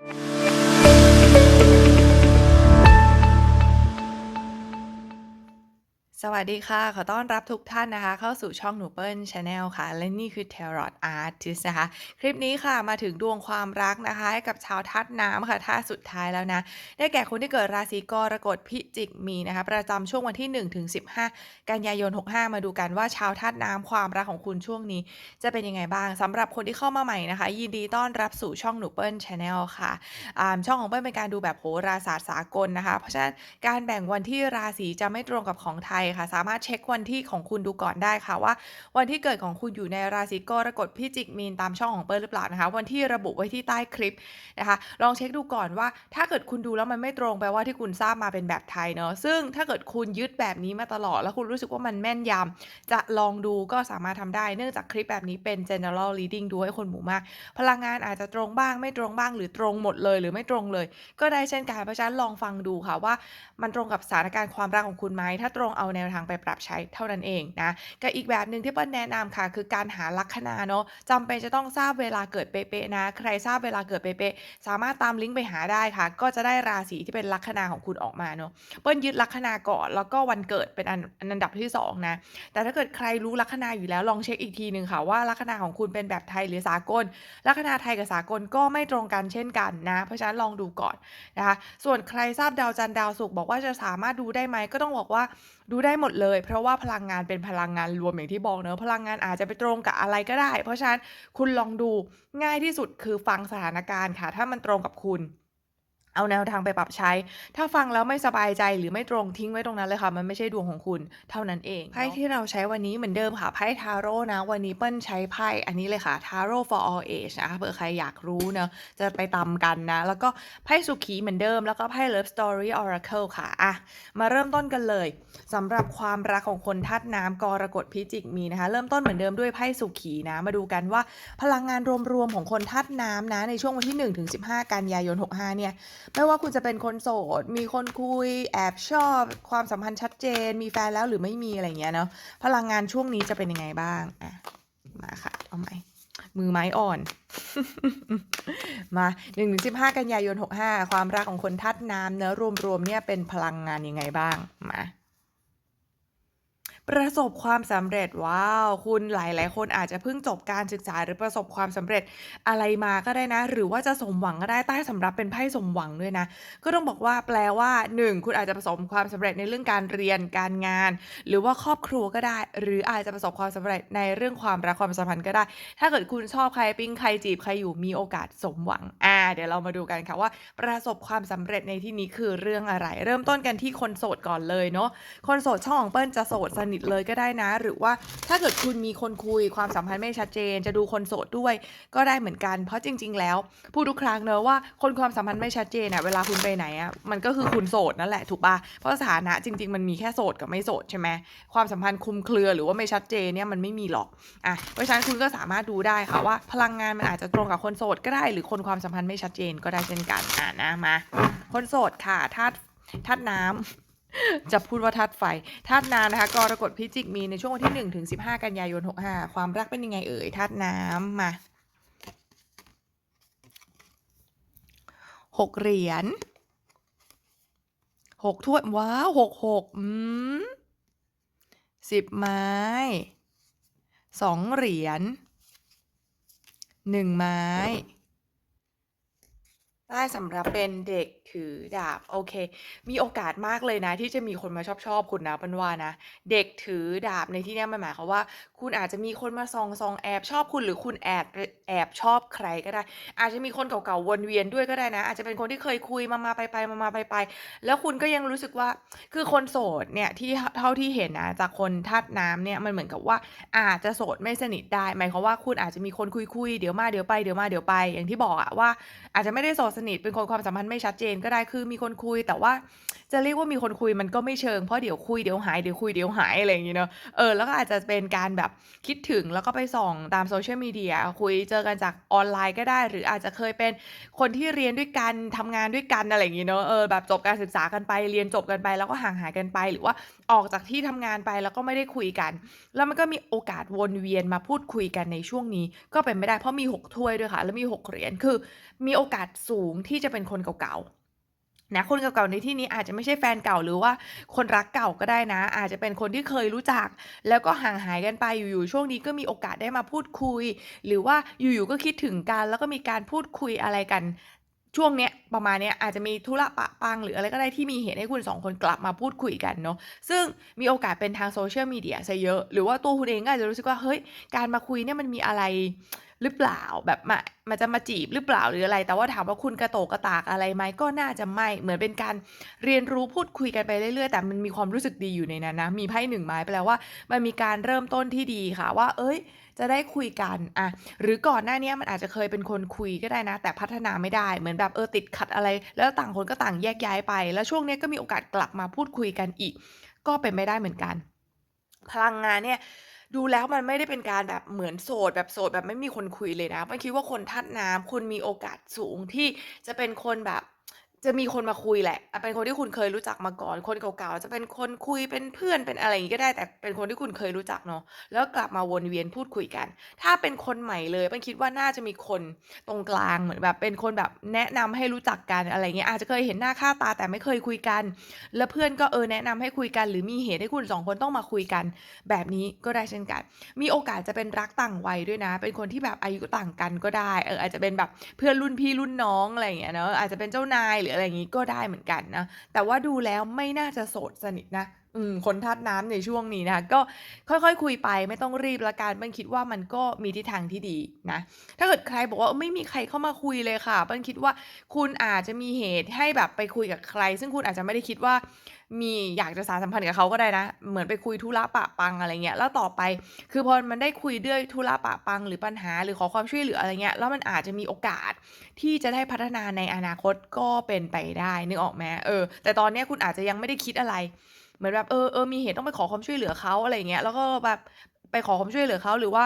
you สวัสดีค่ะ ขอต้อนรับทุกท่านนะคะ เข้าสู่ช่องหนูเปิ้ลชาแนลค่ะ และนี่คือ Tarot Artist นะคะ คลิปนี้ค่ะมาถึงดวงความรักนะคะให้กับชาวธาตุน้ำค่ะท่าสุดท้ายแล้วนะ ได้แก่คนที่เกิดราศีกรกฎพิจิกมีนะคะ ประจำช่วงวันที่1ถึง15 กันยายน 65 มาดูกันว่าชาวธาตุน้ำความรักของคุณช่วงนี้ จะเป็นยังไงบ้างสำหรับคนที่เข้ามาใหม่นะคะ ยินดีต้อนรับสู่ช่องหนูเปิ้ลชาแนลค่ะอ่าช่องของเปิ้ลเป็นการดูแบบโหราศาสตร์สากลนะคะ เพราะฉะนั้นการแบ่งวันที่ราศีจะไม่ตรงกับของไทยค่ะ สามารถเช็ควันที่ของคุณดูก่อนได้ค่ะว่า วันที่เกิดของคุณอยู่ในราศีกรกฎพิจิกมีนตามช่องของเปิ้ลหรือเปล่านะคะ วันที่ระบุไว้ที่ใต้คลิปนะคะ ลองเช็คดูก่อนว่า ถ้าเกิดคุณดูแล้วมันไม่ตรงแปลว่าที่คุณทราบมาเป็นแบบไทยเนอะซึ่งถ้าเกิดคุณยึดแบบนี้มาตลอด แล้วคุณรู้สึกว่ามันแม่นยำจะลองดูก็สามารถทำได้เนื่องจากคลิปแบบนี้เป็น general reading ดูให้คนหมู่มาก พลังงานอาจจะตรงบ้างไม่ตรงบ้างหรือตรงหมดเลย หรือไม่ตรงเลย ก็ได้เช่นกันเพราะฉะนั้นลองฟังดูค่ะว่า มันตรงกับสถานการณ์ความรักของคุณไหมถ้าตรงเอาแนวทางไปปรับใช้เท่านั้นเองนะกับอีกแบบหนึ่งที่เปิ้ลแนะนำค่ะ คือการหาลัคนาเนาะจำเป็นจะต้องทราบเวลาเกิดเป๊ะๆนะ ใครทราบเวลาเกิดเป๊ะๆสามารถตามลิงก์ไปหาได้ค่ะ ก็จะได้ราศีที่เป็นลัคนาของคุณออกมาเนาะเปิ้ลยึดลัคนาก่อน แล้วก็วันเกิดเป็นอันอันดับที่สองนะแต่ถ้าเกิดใครรู้ลัคนาอยู่แล้วลองเช็คอีกทีหนึ่งค่ะว่าลัคนาของคุณเป็นแบบไทยหรือสากลลัคนาไทยกับสากลก็ไม่ตรงกันเช่นกันนะเพราะฉะนั้นลองดูก่อนนะคะส่วนใครทราบดาวจันทร์ดาวศุกร์บอกว่าจะสามารถดูได้ไหมก็ต้องบอกว่า ดูได้หมดเลย เพราะว่าพลังงานเป็นพลังงานรวมอย่างที่บอกเนอะพลังงานอาจจะไปตรงกับอะไรก็ได้ เพราะฉะนั้นคุณลองดูง่ายที่สุดคือฟังสถานการณ์ค่ะ ถ้ามันตรงกับคุณ เอาแนวทางไปปรับใช้ ถ้าฟังแล้วไม่สบายใจหรือไม่ตรงทิ้งไว้ตรงนั้นเลยค่ะ มันไม่ใช่ดวงของคุณ เท่านั้นเอง ไพ่ที่เราใช้วันนี้เหมือนเดิมค่ะ ไพ่ทาโร่นะ วันนี้เปิ้ลใช้ไพ่อันนี้เลยค่ะ Tarot for all age นะคะเผื่อใครอยากรู้เนะจะไปตามกันนะ แล้วก็ไพ่สุขีเหมือนเดิม แล้วก็ไพ่ Love Story Oracle ค่ะ อะ มาเริ่มต้นกันเลยสำหรับความรักของคนธาตุน้ำกรกฎพิจิกมีนะคะ เริ่มต้นเหมือนเดิมด้วยไพ่สุขีนะ มาดูกันว่าพลังงานรวมๆของคนธาตุน้ำนะ ในช่วงวันที่1ถึง15 กันยายน 65 เนี่ยไม่ว่าคุณจะเป็นคนโสด มีคนคุย แอบชอบ ความสัมพันธ์ชัดเจน มีแฟนแล้วหรือไม่มีอะไรเงี้ยเนาะ พลังงานช่วงนี้จะเป็นยังไงบ้าง อะ มาค่ะ เอาไหม มือไม้อ่อน มา1ถึงสิบห้ากันยายนหกห้าความรักของคนธาตุน้ำเนื้อรวมๆเนี่ยเป็นพลังงานยังไงบ้าง มา ประสบความสำเร็จว้าว คุณหลายๆ คนอาจจะเพิ่งจบการศึกษาหรือประสบความสำเร็จอะไรมาก็ได้นะ หรือว่าจะสมหวังก็ได้ใต้สำรับเป็นไพ่สมหวังด้วยนะ ก็ต้องบอกว่าแปลว่า 1 คุณอาจจะประสบความสำเร็จในเรื่องการเรียนการงาน หรือว่าครอบครัวก็ได้ หรืออาจจะประสบความสำเร็จในเรื่องความรักความสัมพันธ์ก็ได้ ถ้าเกิดคุณชอบใครปิ๊งใครจีบใครอยู่มีโอกาสสมหวังอ่าเดี๋ยวเรามาดูกันค่ะว่า ประสบความสำเร็จในที่นี้คือเรื่องอะไร เริ่มต้นกันที่คนโสดก่อนเลยเนาะคนโสดช่องของเปิ้ลจะโสดสนิทเลยก็ได้นะ หรือว่าถ้าเกิดคุณมีคนคุยความสัมพันธ์ไม่ชัดเจน จะดูคนโสดด้วยก็ได้เหมือนกัน เพราะจริง ๆ แล้วพูดทุกครั้งเนอะว่าคนความสัมพันธ์ไม่ชัดเจนอะเวลาคุณไปไหนอะมันก็คือคุณโสดนั่นแหละถูกปะเพราะสถานะจริง ๆ มันมีแค่โสดกับไม่โสดใช่ไหมความสัมพันธ์คุมเครือหรือว่าไม่ชัดเจนเนี่ยมันไม่มีหรอกอะเพราะฉะนั้นคุณก็สามารถดูได้ค่ะว่า พลังงานมันอาจจะตรงกับคนโสดก็ได้ หรือคนความสัมพันธ์ไม่ชัดเจนก็ได้เช่นกันอะนะมาคนโสดค่ะธาตุธาตุน้ำ จะพูดว่าธาตุไฟธาตุน้ำนะคะกรกฎพิจิกมีในช่วงวันที่1ถึง15 กันยายน 65 ความรักเป็นยังไงเอ่ยธาตุน้ำมาหกเหรียญหกถ้วยว้าวหกหกอืมสิบไม้สองเหรียญหนึ่งไม้ ได้สำหรับเป็นเด็ก ถือดาบ โอเค มีโอกาสมากเลยนะ ที่จะมีคนมาชอบชอบคุณนะปันว่านะ เด็กถือดาบในที่เนี้ยมันหมายความว่า คุณอาจจะมีคนมาส่องส่องแอบชอบคุณหรือคุณแอบแอบชอบใครก็ได้ อาจจะมีคนเก่าๆวนเวียนด้วยก็ได้นะ อาจจะเป็นคนที่เคยคุยมามาไปไปมามาไปไปแล้วคุณก็ยังรู้สึกว่าคือคนโสดเนี่ยที่เท่าที่เห็นนะจากคนธาตุน้ำเนี่ยมันเหมือนกับว่าอาจจะโสดไม่สนิทได้ หมายความว่าคุณอาจจะมีคนคุยคุยเดี๋ยวมาเดี๋ยวไปเดี๋ยวมาเดี๋ยวไป อย่างที่บอกอะว่า อาจจะไม่ได้โสดสนิทเป็นคนความสัมพันธ์ไม่ชัดเจนก็ได้คือมีคนคุยแต่ว่าจะเรียกว่ามีคนคุยมันก็ไม่เชิงเพราะเดี๋ยวคุยเดี๋ยวหายเดี๋ยวคุยเดี๋ยวหายอะไรอย่างงี้เนาะเออแล้วก็อาจจะเป็นการแบบคิดถึงแล้วก็ไปส่องตามโซเชียลมีเดียคุยเจอกันจากออนไลน์ก็ได้ หรืออาจจะเคยเป็นคนที่เรียนด้วยกันทำงานด้วยกันอะไรอย่างงี้เนาะเออแบบจบการศึกษากันไปเรียนจบกันไปแล้วก็ห่างหายกันไป หรือว่าออกจากที่ทำงานไปแล้วก็ไม่ได้คุยกัน แล้วมันก็มีโอกาสวนเวียนมาพูดคุยกันในช่วงนี้ ก็เป็นไม่ได้เพราะมี 6 ถ้วยด้วยค่ะ แล้วมี 6 เหรียญคือ มีโอกาสสูงที่จะเป็นคนเก่าๆ นะคนเก่าๆในที่นี้อาจจะไม่ใช่แฟนเก่าหรือว่าคนรักเก่าก็ได้นะ อาจจะเป็นคนที่เคยรู้จัก แล้วก็ห่างหายกันไปอยู่ๆช่วงนี้ก็มีโอกาสได้มาพูดคุย หรือว่าอยู่ๆก็คิดถึงกัน แล้วก็มีการพูดคุยอะไรกันช่วงเนี้ยประมาณเนี้ยอาจจะมีธุระปะปัง หรืออะไรก็ได้ที่มีเหตุให้คุณสองคนกลับมาพูดคุยกันเนาะซึ่งมีโอกาสเป็นทางโซเชียลมีเดียซะเยอะ หรือว่าตัวคุณเองก็อาจจะรู้สึกว่าเฮ้ยการมาคุยเนี่ยมันมีอะไร หรือเปล่าแบบมามันจะมาจีบหรือเปล่าหรืออะไร แต่ว่าถามว่าคุณกระโตกกระตากอะไรไหมก็น่าจะไม่เหมือนเป็นการเรียนรู้พูดคุยกันไปเรื่อยๆ แต่มันมีความรู้สึกดีอยู่ในนั้นนะมีไพ่หนึ่งไม้แปลว่ามันมีการเริ่มต้นที่ดีค่ะว่า เอ้ย จะได้คุยกันอะหรือก่อนหน้านี้มันอาจจะเคยเป็นคนคุยก็ได้นะ แต่พัฒนาไม่ได้เหมือนแบบเออติดขัดอะไร แล้วต่างคนก็ต่างแยกย้ายไป แล้วช่วงนี้ก็มีโอกาสกลับมาพูดคุยกันอีก ก็เป็นไม่ได้เหมือนกัน พลังงานเนี่ย ดูแล้วมันไม่ได้เป็นการแบบเหมือนโสด แบบโสดแบบไม่มีคนคุยเลยนะ มันคิดว่าคนธาตุน้ำคุณมีโอกาสสูงที่จะเป็นคนแบบ จะมีคนมาคุยแหละ เป็นคนที่คุณเคยรู้จักมาก่อน คนเก่าๆ จะเป็นคนคุย เป็นเพื่อน เป็นอะไรอย่างงี้ก็ได้ แต่เป็นคนที่คุณเคยรู้จักเนาะ แล้วกลับมาวนเวียนพูดคุยกัน ถ้าเป็นคนใหม่เลยเปิ้ลคิดว่าน่าจะมีคนตรงกลางเหมือนแบบ เป็นคนแบบแนะนำให้รู้จักกันอะไรเงี้ย อาจจะเคยเห็นหน้าค่าตาแต่ไม่เคยคุยกัน แล้วเพื่อนก็เออแนะนำให้คุยกัน หรือมีเหตุให้คุณสองคนต้องมาคุยกัน แบบนี้ก็ได้เช่นกัน มีโอกาสจะเป็นรักต่างวัยด้วยนะ เป็นคนที่แบบอายุต่างกันก็ได้ เอออาจจะเป็นแบบเพื่อนรุ่นพี่รุ่นน้องอะไรอย่างเงี้ยเนาะ อาจจะเป็นเจ้านายหรืออะไรอย่างงี้ก็ได้เหมือนกันนะ แต่ว่าดูแล้วไม่น่าจะโสดสนิทนะ อืม คนธาตุน้ำในช่วงนี้นะคะ ก็ค่อย ๆ คุยไปไม่ต้องรีบละกันเปิ้ลคิดว่ามันก็มีทิศทางที่ดีนะ ถ้าเกิดใครบอกว่าไม่มีใครเข้ามาคุยเลยค่ะเปิ้ลคิดว่าคุณอาจจะมีเหตุให้แบบไปคุยกับใคร ซึ่งคุณอาจจะไม่ได้คิดว่า มีอยากจะสานสัมพันธ์กับเขาก็ได้นะ เหมือนไปคุยธุระปะปังอะไรเงี้ย แล้วต่อไป คือพอมันได้คุยด้วยธุระปะปังหรือปัญหา หรือขอความช่วยเหลืออะไรเงี้ย แล้วมันอาจจะมีโอกาสที่จะได้พัฒนาในอนาคตก็เป็นไปได้นึกออกไหมเออ แต่ตอนเนี้ยคุณอาจจะยังไม่ได้คิดอะไร เหมือนแบบเออเออมีเหตุต้องไปขอความช่วยเหลือเขาอะไรเงี้ยแล้วก็แบบไปขอความช่วยเหลือเขาหรือว่า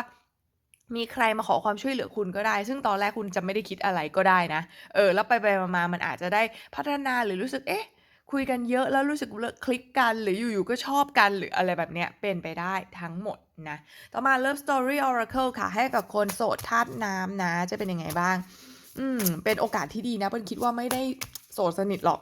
มีใครมาขอความช่วยเหลือคุณก็ได้ ซึ่งตอนแรกคุณจะไม่ได้คิดอะไรก็ได้นะ เออ แล้วไปไปมามันอาจจะได้พัฒนาหรือรู้สึก เอ๊ะ คุยกันเยอะแล้วรู้สึกเลอะคลิกกัน หรืออยู่ๆก็ชอบกันหรืออะไรแบบเนี้ยเป็นไปได้ทั้งหมดนะ ต่อมา Love Story Oracle ค่ะ ให้กับคนโสดธาตุน้ำนะ จะเป็นยังไงบ้าง อืม เป็นโอกาสที่ดีนะเปิ้ลคิดว่าไม่ได้โสดสนิทหรอก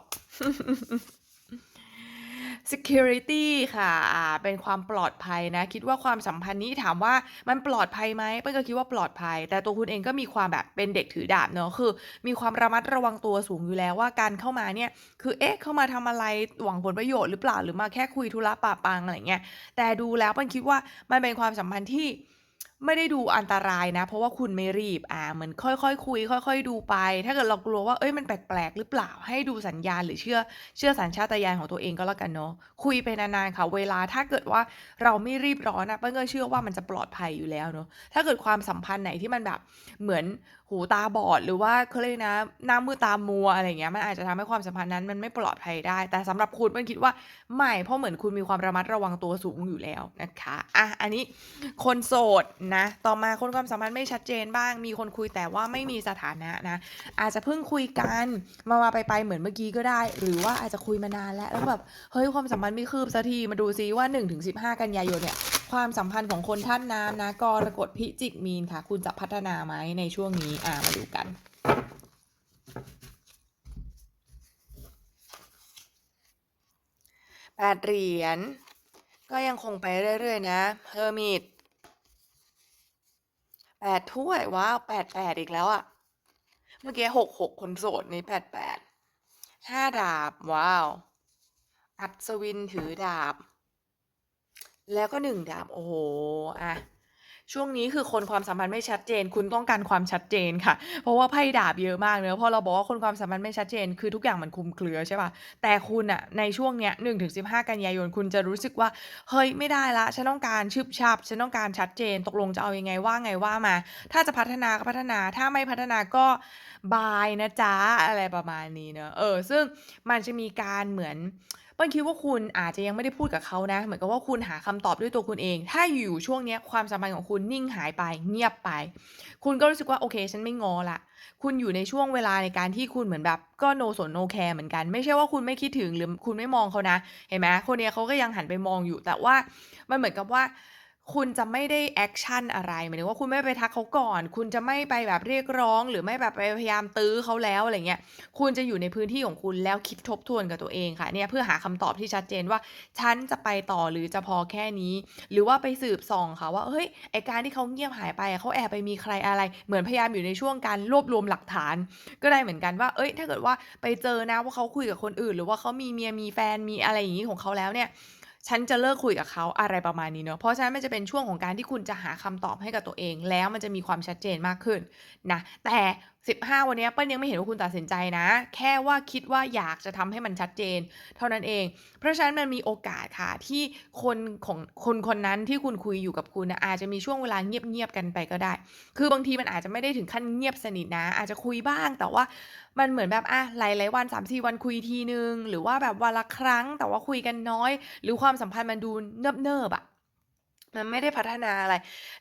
security ค่ะ อ่า เป็นความปลอดภัยนะ คิดว่าความสัมพันธ์นี้ถามว่ามันปลอดภัยไหมเปิ้ลก็คิดว่าปลอดภัย แต่ตัวคุณเองก็มีความแบบเป็นเด็กถือดาบเนาะคือ มีความระมัดระวังตัวสูงอยู่แล้วว่าการเข้ามาเนี่ย คือเอ๊ะเข้ามาทำอะไรหวังผลประโยชน์หรือเปล่าหรือมาแค่คุยธุระปะปังอะไรเงี้ย แต่ดูแล้วเปิ้ลคิดว่ามันเป็นความสัมพันธ์ที่ ไม่ได้ดูอันตรายนะ เพราะว่าคุณไม่รีบ อ่า เหมือนค่อยๆคุย ค่อย ๆ ดูไป ถ้าเกิดเรากลัวว่า เอ้ย มันแปลกๆ หรือเปล่า ให้ดูสัญญาณหรือเชื่อ เชื่อสัญชาตญาณของตัวเองก็แล้วกันเนาะ คุยไปนานๆ ค่ะ เวลาถ้าเกิดว่าเราไม่รีบร้อนนะเปิ้ลก็เชื่อว่ามันจะปลอดภัยอยู่แล้วเนาะ ถ้าเกิดความสัมพันธ์ไหนที่มันแบบ เหมือน หูตาบอด หรือว่าเขาเรียกนะ หน้ามืดตามัวอะไรเงี้ย มันอาจจะทำให้ความสัมพันธ์นั้นมันไม่ปลอดภัยได้ แต่สำหรับคุณเปิ้ลคิดว่าไม่เพราะเหมือนคุณมีความระมัดระวังตัวสูงอยู่แล้วนะคะอะอันนี้คนโสดนะ ต่อมาคนความสัมพันธ์ไม่ชัดเจนบ้าง มีคนคุยแต่ว่าไม่มีสถานะนะ อาจจะเพิ่งคุยกันมามาไปไปเหมือนเมื่อกี้ก็ได้ หรือว่าอาจจะคุยมานานแล้วแล้วแบบเฮ้ยความสัมพันธ์ไม่คืบสักทีมาดูซิว่า1-15 กันยายนเนี่ย ความสัมพันธ์ของคนท่านน้ำนะกรกฎพิจิกมีนค่ะ คุณจะพัฒนาไหมในช่วงนี้อ่ามาดูกันแปดเหรียญก็ยังคงไปเรื่อย ๆ นะ Hermit แปดถ้วยว้าว88อีกแล้วอะเมื่อกี้66คนโสดนี่88 5ดาบ ว้าว อัศวินถือดาบ แล้วก็1ดาบโอ้โฮอะช่วงนี้คือคนความสัมพันธ์ไม่ชัดเจน คุณต้องการความชัดเจนค่ะ เพราะว่าไพ่ดาบเยอะมากเนาะพอเราบอกว่าคนความสัมพันธ์ไม่ชัดเจน คือทุกอย่างมันคลุมเครือใช่ปล่าแต่คุณน่ะในช่วงเนี้ย1-15กันยายนคุณจะรู้สึกว่าเฮ้ยไม่ได้ล้วฉันต้องการฉึบฉับฉันต้องการชัดเจน ตกลงจะเอายังไงว่าไงว่ามา ถ้าจะพัฒนาก็พัฒนาถ้าไม่พัฒนาก็บายนะจ๊ะอะไรประมาณนี้เนาะเออ ซึ่งมันจะมีการเหมือน เปิ้ลคิดว่าคุณอาจจะยังไม่ได้พูดกับเขานะ เหมือนกับว่าคุณหาคำตอบด้วยตัวคุณเอง ถ้าอยู่ช่วงนี้ความสัมพันธ์ของคุณนิ่งหายไป เงียบไป คุณก็รู้สึกว่าโอเค ฉันไม่งอละ คุณอยู่ในช่วงเวลาในการที่คุณเหมือนแบบก็โนสนโนแคร์เหมือนกัน ไม่ใช่ว่าคุณไม่คิดถึงหรือคุณไม่มองเขานะ เห็นไหมคนนี้เขาก็ยังหันไปมองอยู่ แต่ว่ามันเหมือนกับว่า คุณจะไม่ได้แอกชันอะไรหมายถึงว่าคุณไม่ไปทักเขาก่อน คุณจะไม่ไปแบบเรียกร้อง หรือไม่แบบไปพยายามตื้อเขาแล้วอะไรเงี้ยคุณจะอยู่ในพื้นที่ของคุณแล้วคิดทบทวนกับตัวเองค่ะเนี่ยเพื่อหาคำตอบที่ชัดเจนว่า ฉันจะไปต่อหรือจะพอแค่นี้ หรือว่าไปสืบส่องค่ะว่าเฮ้ยไอการที่เขาเงียบหายไปเขาแอบไปมีใครอะไรเหมือนพยายามอยู่ในช่วงการรวบรวมหลักฐาน ก็ได้เหมือนกันว่า เอ้ย ถ้าเกิดว่าไปเจอนะว่าเขาคุยกับคนอื่น หรือว่าเขามีเมียมีแฟนมีอะไรอย่างนี้ของเขาแล้วเนี่ย ฉันจะเลิกคุยกับเขาอะไรประมาณนี้เนาะเพราะฉะนั้นมันจะเป็นช่วงของการที่คุณจะหาคำตอบให้กับตัวเอง แล้วมันจะมีความชัดเจนมากขึ้นนะแต่ 15 วันนี้เปิ้ลยังไม่เห็นว่าคุณตัดสินใจนะ แค่ว่าคิดว่าอยากจะทำให้มันชัดเจน เท่านั้นเอง เพราะฉะนั้นมันมีโอกาสค่ะที่คนของคนคนนั้นที่คุณคุยอยู่กับคุณนะอาจจะมีช่วงเวลาเงียบๆกันไปก็ได้ คือบางทีมันอาจจะไม่ได้ถึงขั้นเงียบสนิทนะ อาจจะคุยบ้างแต่ว่ามันเหมือนแบบอะหลายๆวัน3-4วันคุยทีหนึ่งหรือว่าแบบวันละครั้งแต่ว่าคุยกันน้อย หรือความสัมพันธ์มันดูเนิบๆอะ มันไม่ได้พัฒนาอะไร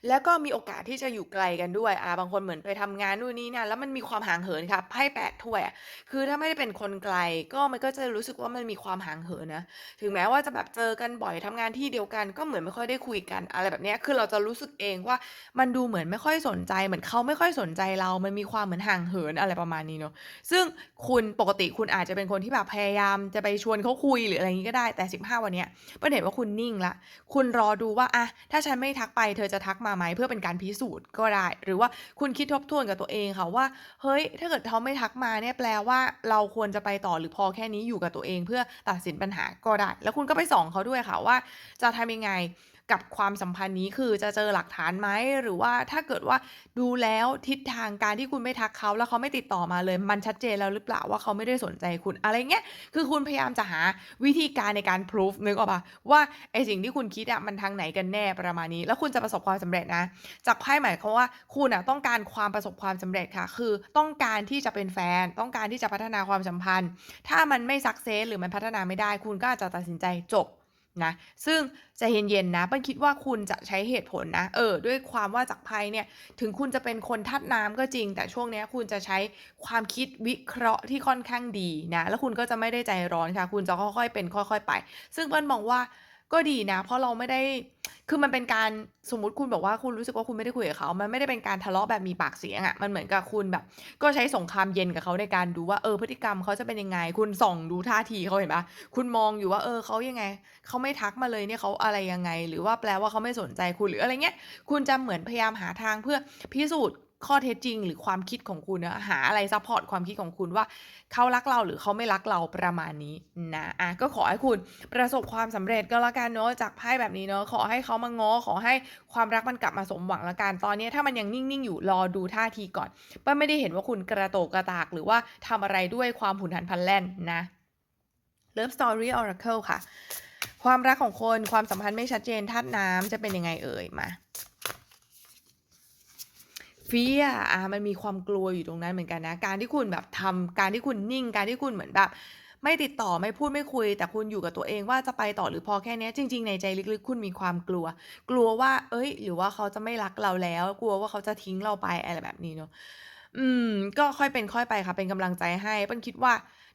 แล้วก็มีโอกาสที่จะอยู่ไกลกันด้วย อ่า บางคนเหมือนไปทำงานนู่นนี่นั่น แล้วมันมีความห่างเหินค่ะไพ่8ถ้วยอะคือถ้าไม่ได้เป็นคนไกล ก็มันก็จะรู้สึกว่ามันมีความห่างเหินนะ ถึงแม้ว่าจะแบบเจอกันบ่อยทำงานที่เดียวกัน ก็เหมือนไม่ค่อยได้คุยกัน อะไรแบบเนี้ย คือเราจะรู้สึกเองว่ามันดูเหมือนไม่ค่อยสนใจ เหมือนเขาไม่ค่อยสนใจเรา มันมีความเหมือนห่างเหินอะไรประมาณนี้เนาะ ซึ่งคุณปกติคุณอาจจะเป็นคนที่แบบพยายามจะไปชวนเขาคุยหรืออะไรงี้ก็ได้ แต่ 15 วันเนี้ยเปิ้ลเห็นว่าคุณนิ่งล้วคุณรอดูว่าอะถ้าฉันไม่ทักไปเธอจะทักมาไหมเพื่อเป็นการพิสูจน์ก็ได้ หรือว่าคุณคิดทบทวนกับตัวเองค่ะว่า เฮ้ย ถ้าเกิดเขาไม่ทักมาเนี่ยแปลว่าเราควรจะไปต่อหรือพอแค่นี้อยู่กับตัวเอง เพื่อตัดสินปัญหาก็ได้ แล้วคุณก็ไปส่องเขาด้วยค่ะว่า จะทำยังไง กับความสัมพันธ์นี้คือจะเจอหลักฐานไหมหรือว่าถ้าเกิดว่าดูแล้วทิศทางการที่คุณไม่ทักเขาแล้วเขาไม่ติดต่อมาเลย มันชัดเจนแล้วหรือเปล่าว่าเขาไม่ได้สนใจคุณอะไรเงี้ยคือคุณพยายามจะหาวิธีการในการพิสูจนึกออกเปล่าว่าไอ้สิ่งที่คุณคิดอะมันทางไหนกันแน่ประมาณนี้ แล้วคุณจะประสบความสำเร็จนะ จากไพ่หมายความว่าคุณน่ะต้องการความประสบความสำเร็จค่ะ คือต้องการที่จะเป็นแฟน ต้องการที่จะพัฒนาความสัมพันธ์ ถ้ามันไม่ success หรือมันพัฒนาไม่ได้ คุณก็อาจจะตัดสินใจจบ นะซึ่งจะเย็นๆนะเปิ้ลคิดว่าคุณจะใช้เหตุผลนะ เออ ด้วยความว่าจากไพ่เนี่ย ถึงคุณจะเป็นคนทัดน้ำก็จริง แต่ช่วงนี้คุณจะใช้ความคิดวิเคราะห์ที่ค่อนข้างดีนะ แล้วคุณก็จะไม่ได้ใจร้อนค่ะ คุณจะค่อยๆเป็นค่อย ๆ ไป ซึ่งเปิ้ลมองว่า ก็ดีนะ เพราะเราไม่ได้ คือมันเป็นการสมมติคุณบอกว่าคุณรู้สึกว่าคุณไม่ได้คุยกับเขา มันไม่ได้เป็นการทะเลาะแบบมีปากเสียงอะมันเหมือนกับคุณแบบ ก็ใช้สงครามเย็นกับเขาในการดูว่าเออพฤติกรรมเขาจะเป็นยังไง คุณส่องดูท่าทีเขาเห็นปล่าคุณมองอยู่ว่าเออเขายังไง เขาไม่ทักมาเลยเนี่ยเขาอะไรยังไง หรือว่าแปลว่าเขาไม่สนใจคุณหรืออะไรเงี้ย คุณจะเหมือนพยายามหาทางเพื่อพิสูจน์ ข้อเท็จจริง หรือความคิดของคุณนะหาอะไรซัปพอร์ตความคิดของคุณว่าเขารักเราหรือเขาไม่รักเราประมาณนี้นะอะก็ขอให้คุณประสบความสำเร็จก็แล้วกันเนาะจากไพ่แบบนี้เนาะขอให้เขามาง้อขอให้ความรักมันกลับมาสมหวังแล้วกันตอนนี้ถ้ามันยังนิ่งๆอยู่รอดูท่าทีก่อนเปิ้ลไม่ได้เห็นว่าคุณกระโตกกระตากหรือว่าทำอะไรด้วยความหุนหันพันแล่นนะ Love Story Oracle ค่ะ ความรักของคนความสัมพันธ์ไม่ชัดเจนธาตุน้ำจะเป็นยังไงเอ่ยมา Fear อ่ามันมีความกลัวอยู่ตรงนั้นเหมือนกันนะ การที่คุณแบบทำการที่คุณนิ่ง การที่คุณเหมือนแบบไม่ติดต่อไม่พูดไม่คุย แต่คุณอยู่กับตัวเองว่าจะไปต่อหรือพอแค่นี้จริง ๆ ในใจลึกๆ คุณมีความกลัว กลัวว่าเฮ้ย หรือว่าเขาจะไม่รักเราแล้ว กลัวว่าเขาจะทิ้งเราไปอะไรแบบนี้เนาะอืม ก็ค่อยเป็นค่อยไปค่ะ เป็นกำลังใจให้ปิ้ลคิดว่า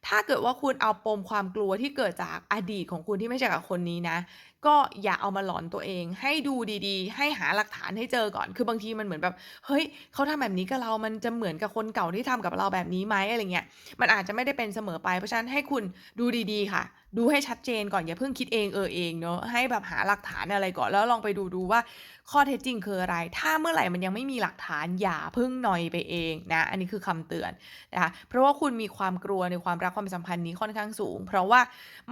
ถ้าเกิดว่าคุณเอาปมความกลัวที่เกิดจากอดีตของคุณที่ไม่ใช่กับคนนี้นะก็อย่าเอามาหลอนตัวเอง ให้ดูดีๆ ให้หาหลักฐานให้เจอก่อน คือบางทีมันเหมือนแบบ เฮ้ยเขาทำแบบนี้กับเรา มันจะเหมือนกับคนเก่าที่ทำกับเราแบบนี้ไหมอะไรเงี้ย มันอาจจะไม่ได้เป็นเสมอไป เพราะฉะนั้นให้คุณดูดีๆค่ะ ดูให้ชัดเจนก่อน อย่าเพิ่งคิดเองเออเองเนาะ ให้แบบหาหลักฐานอะไรก่อน แล้วลองไปดูๆว่าข้อเท็จจริงคืออะไร ถ้าเมื่อไหร่มันยังไม่มีหลักฐานอย่าเพิ่งหน่อยไปเองนะ อันนี้คือคำเตือนนะคะ เพราะว่าคุณมีความกลัวในความรักความสัมพันธ์นี้ค่อนข้างสูง เพราะว่า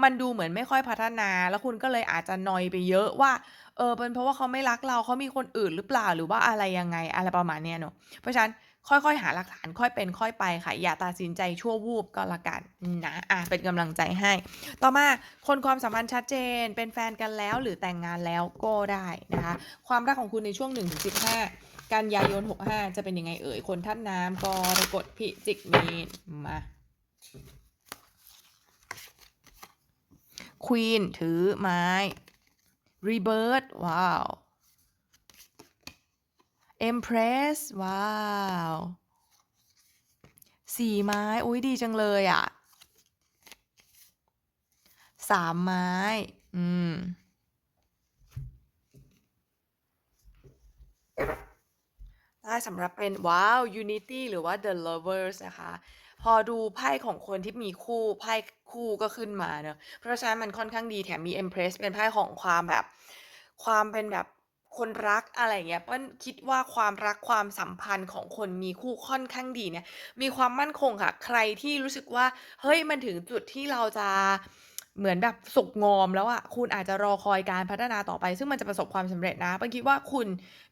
มันดูเหมือนไม่ค่อยพัฒนา แล้วคุณก็เลยอาจจะนอยไปเยอะว่า เออ เป็นเพราะว่าเขาไม่รักเราเขามีคนอื่นหรือเปล่าหรือว่าอะไรยังไงอะไรประมาณเนี้ยเนาะเพราะฉะนั้นค่อยๆ หาหลักฐานค่อยเป็นค่อยไปค่ะ อย่าตัดสินใจชั่ววูบก็แล้วกันนะอะเป็นกำลังใจให้ ต่อมาคนความสัมพันธ์ชัดเจน เป็นแฟนกันแล้วหรือแต่งงานแล้วก็ได้นะคะ ความรักของคุณในช่วง 1-15 กันยายน 65 จะเป็นยังไงเอ่ย คนธาตุน้ำกรกฎพิจิกมีนมา Queen ถือไม้ Rebirth ว้าว Empress ว้าว สี่ไม้ อุ้ยดีจังเลยอะ่ะ สามไม้ อืม ได้สำหรับเป็น ว้าว Unity หรือว่า The Lovers นะคะ พอดูไพ่ของคนที่มีคู่ไพ่คู่ก็ขึ้นมาเนอะเพราะฉะนั้นมันค่อนข้างดีแถมมี Empress เป็นไพ่ของความแบบ ความเป็นแบบคนรักอะไรเงี้ยเปิ้ลคิดว่าความรักความสัมพันธ์ของคนมีคู่ค่อนข้างดีเนี่ยมีความมั่นคงค่ะ ใครที่รู้สึกว่า เฮ้ยมันถึงจุดที่เราจะเหมือนแบบสุกงอมแล้วอะคุณอาจจะรอคอยการพัฒนาต่อไป ซึ่งมันจะประสบความสำเร็จนะเปิ้ลคิดว่าคุณ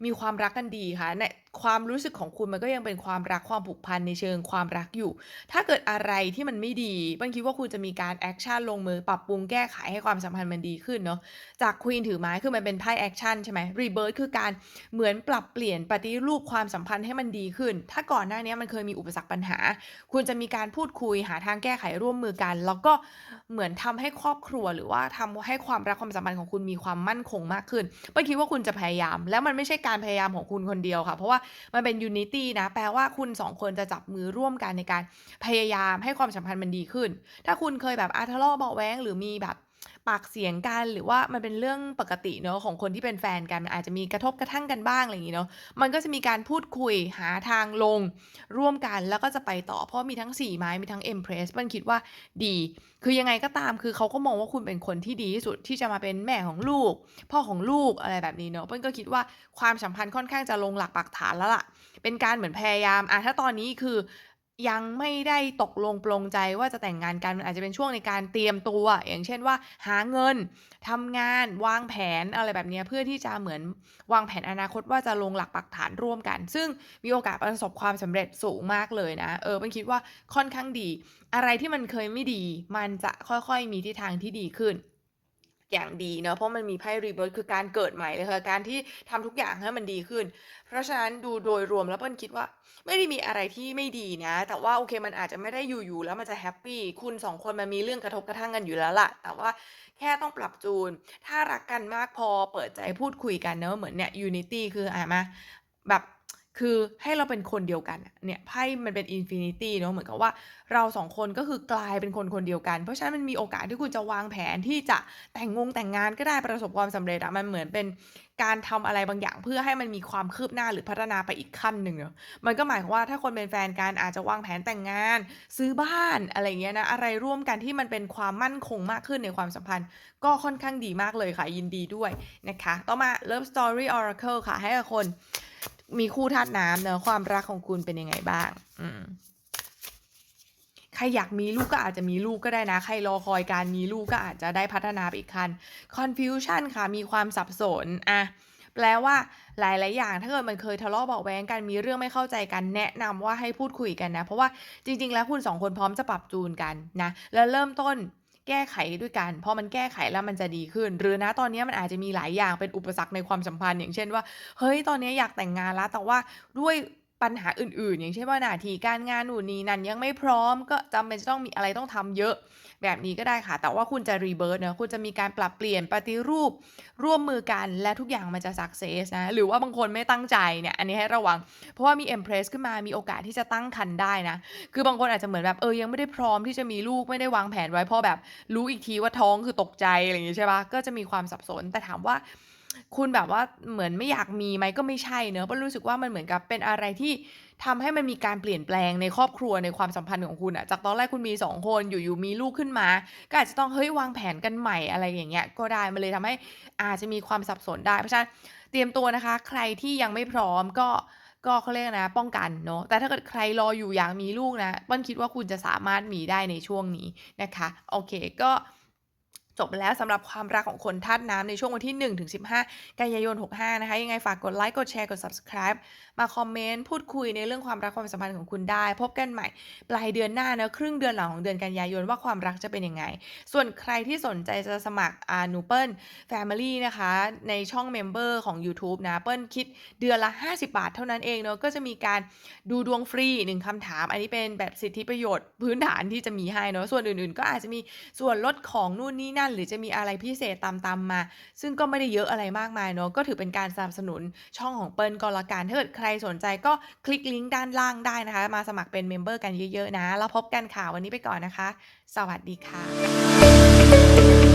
มีความรักกันดีค่ะใน ความรู้สึกของคุณมันก็ยังเป็นความรักความผูกพันในเชิงความรักอยู่ ถ้าเกิดอะไรที่มันไม่ดีเปิ้ลคิดว่าคุณจะมีการแอคชั่นลงมือปรับปรุงแก้ไขให้ความสัมพันธ์มันดีขึ้นเนาะ จากควีนถือไม้คือมันเป็นไพ่แอคชั่นใช่ไหมรีเบิร์คือการเหมือนปรับเปลี่ยนปฏิรูปความสัมพันธ์ให้มันดีขึ้น ถ้าก่อนหน้านี้มันเคยมีอุปสรรคปัญหา คุณจะมีการพูดคุยหาทางแก้ไขร่วมมือกัน แล้วก็เหมือนทำให้ครอบครัวหรือว่าทำให้ความรักความสัมพันธ์ของคุณมีความมั่นคงมากขึ้นเป้ลคิดว่าคุณจะพยายาม แล้วมันไม่ใช่การพยายามของคุณคนเดียวค่ะ เพราะว่ามันเป็นยูนิตี้นะ แปลว่าคุณสองคนจะจับมือร่วมกันในการพยายามให้ความสัมพันธ์มันดีขึ้น ถ้าคุณเคยแบบอาทะเลาะเบาแว้งหรือมีแบบ ปากเสียงกัน หรือว่ามันเป็นเรื่องปกติเนาะของคนที่เป็นแฟนกันมันอาจจะมีกระทบกระทั่งกันบ้างอะไรอย่างงี้เนาะมันก็จะมีการพูดคุยหาทางลงร่วมกันแล้วก็จะไปต่อเพราะมีทั้ง 4 ไม้มีทั้ง Empress มันคิดว่าดี คือยังไงก็ตามคือเขาก็มองว่าคุณเป็นคนที่ดีที่สุดที่จะมาเป็นแม่ของลูก พ่อของลูกอะไรแบบนี้เนาะเปิ้ลก็คิดว่าความสัมพันธ์ค่อนข้างจะลงหลักปักฐานแล้วล่ะ เป็นการเหมือนพยายามอะถ้าตอนนี้คือ ยังไม่ได้ตกลงปลงใจว่าจะแต่งงานกัน มันอาจจะเป็นช่วงในการเตรียมตัว อย่างเช่นว่า หาเงินทำงานวางแผนอะไรแบบเนี้ยเพื่อที่จะเหมือนวางแผนอนาคตว่าจะลงหลักปักฐานร่วมกัน ซึ่งมีโอกาสประสบความสำเร็จสูงมากเลยนะ เออมันคิดว่าค่อนข้างดี อะไรที่มันเคยไม่ดี มันจะค่อยๆมีทิศทางที่ดีขึ้น อย่างดีเนาะเพราะมันมีไพ่รีเบิร์คือการเกิดใหม่เลยค่ะการที่ทำทุกอย่างให้มันดีขึ้น เพราะฉะนั้นดูโดยรวมแล้วเปิ้ลคิดว่า ไม่ได้มีอะไรที่ไม่ดีนะ แต่ว่าโอเคมันอาจจะไม่ได้อยู่ๆแล้วมันจะแฮปปี้คุณสองคนมันมีเรื่องกระทบกระทั่งกันอยู่แล้วล่ะ แต่ว่าแค่ต้องปรับจูน ถ้ารักกันมากพอเปิดใจพูดคุยกันเนาะเหมือนเนี่ย Unity คืออะมาแบบ คือให้เราเป็นคนเดียวกันเนี่ยไพ่มันเป็น Infinity เนาะเหมือนกับว่าเราสองคนก็คือกลายเป็นคนคนเดียวกัน เพราะฉะนั้นมันมีโอกาสที่คุณจะวางแผนที่จะแต่งงงแต่งงานก็ได้ประสบความสำเร็จอะมันเหมือนเป็นการทำอะไรบางอย่างเพื่อให้มันมีความคืบหน้าหรือพัฒนาไปอีกขั้นหนึ่งเนาะมันก็หมายความว่าถ้าคนเป็นแฟนกันอาจจะวางแผนแต่งงาน ซื้อบ้านอะไรอย่างเงี้ยนะอะไรร่วมกันที่มันเป็นความมั่นคงมากขึ้นในความสัมพันธ์ ก็ค่อนข้างดีมากเลยค่ะยินดีด้วยนะคะต่อมา Love Story Oracle ค่ะให้กับคน มีคู่ธาตุน้ำเนอะความรักของคุณเป็นยังไงบ้าง อืมใครอยากมีลูกก็อาจจะมีลูกก็ได้นะ ใครรอคอยการมีลูกก็อาจจะได้พัฒนาไปอีกขั้น confusion ค่ะ มีความสับสนอะแปลว่าหลาย ๆ อย่างถ้าเกิดมันเคยทะเลาะเบาะแว้งกันมีเรื่องไม่เข้าใจกันแนะนำว่าให้พูดคุยกันนะ เพราะว่าจริง ๆ แล้วคุณสองคนพร้อมจะปรับจูนกันนะ แล้วเริ่มต้น แก้ไขด้วยกันพอมันแก้ไขแล้วมันจะดีขึ้น หรือนะตอนนี้มันอาจจะมีหลายอย่างเป็นอุปสรรคในความสัมพันธ์อย่างเช่นว่า เฮ้ยตอนนี้อยากแต่งงานแล้วแต่ว่าด้วย ปัญหาอื่นๆ อย่างเช่นว่าหน้าที่การงานหนูนนี่นั่นยังไม่พร้อมก็จำเป็นจะต้องมีอะไรต้องทำเยอะแบบนี้ก็ได้ค่ะ แต่ว่าคุณจะรีเบิร์เนะคุณจะมีการปรับเปลี่ยนปฏิรูป ร่วมมือกันและทุกอย่างมันจะสักเซสนะหรือว่าบางคนไม่ตั้งใจเนี่ยอันนี้ให้ระวัง เพราะว่ามี Empress ขึ้นมามีโอกาสที่จะตั้งครรภ์ได้นะ คือบางคนอาจจะเหมือนแบบเออยังไม่ได้พร้อมที่จะมีลูกไม่ได้วางแผนไว้พอแบบรู้อีกทีว่าท้องคือตกใจอะไรอย่างงี้ใช่ปะก็จะมีความสับสนแต่ถามว่า คุณแบบว่าเหมือนไม่อยากมีไหมก็ไม่ใช่เนอะเพราะรู้สึกว่ามันเหมือนกับเป็นอะไรที่ทำให้มันมีการเปลี่ยนแปลงในครอบครัวในความสัมพันธ์ของคุณอะจากตอนแรกคุณมี2คนอยู่ๆมีลูกขึ้นมา ก็อาจจะต้องเฮ้ยวางแผนกันใหม่อะไรอย่างเงี้ยก็ได้มันเลยทำให้อาจจะมีความสับสนได้ เพราะฉะนั้นเตรียมตัวนะคะ ใครที่ยังไม่พร้อมก็ก็เขาเรียกนะ ป้องกันเนาะแต่ถ้าเกิดใครรออยู่อยากมีลูกนะเปิ้ลคิดว่าคุณจะสามารถมีได้ในช่วงนี้นะคะ โอเคก็ จบแล้วสำหรับความรักของคนธาตุน้ำในช่วงวันที่ 1-15 กันยายน 65 นะคะ ยังไงฝากกดไลค์ กดแชร์ กด Subscribe มาคอมเมนต์พูดคุยในเรื่องความรักความสัมพันธ์ของคุณได้ พบกันใหม่ ปลายเดือนหน้านะครึ่งเดือนหลังของเดือนกันยายนว่าความรักจะเป็นยังไง ส่วนใครที่สนใจจะสมัครอ่านูเปิลแฟมิลี่นะคะ ในช่องเมมเบอร์ของ YouTube นะเปิลคิดเดือนละ 50 บาทเท่านั้นเองเนาะก็จะมีการดูดวงฟรีหนึ่งคำถาม อันนี้เป็นแบบสิทธิประโยชน์พื้นฐานที่จะมีให้เนาะส่วนอื่นๆ ก็อาจจะมีส่วนลดของนู่นนี่นั่น หรือจะมีอะไรพิเศษตามๆมา ซึ่งก็ไม่ได้เยอะอะไรมากมายเนาะก็ถือเป็นการสนับสนุนช่องของเปิลก็แล้วกันถ้าเกิดใครสนใจก็คลิกลิงก์ด้านล่างได้นะคะ มาสมัครเป็นเมมเบอร์กันเยอะๆนะ แล้วพบกันค่ะวันนี้ไปก่อนนะคะ สวัสดีค่ะ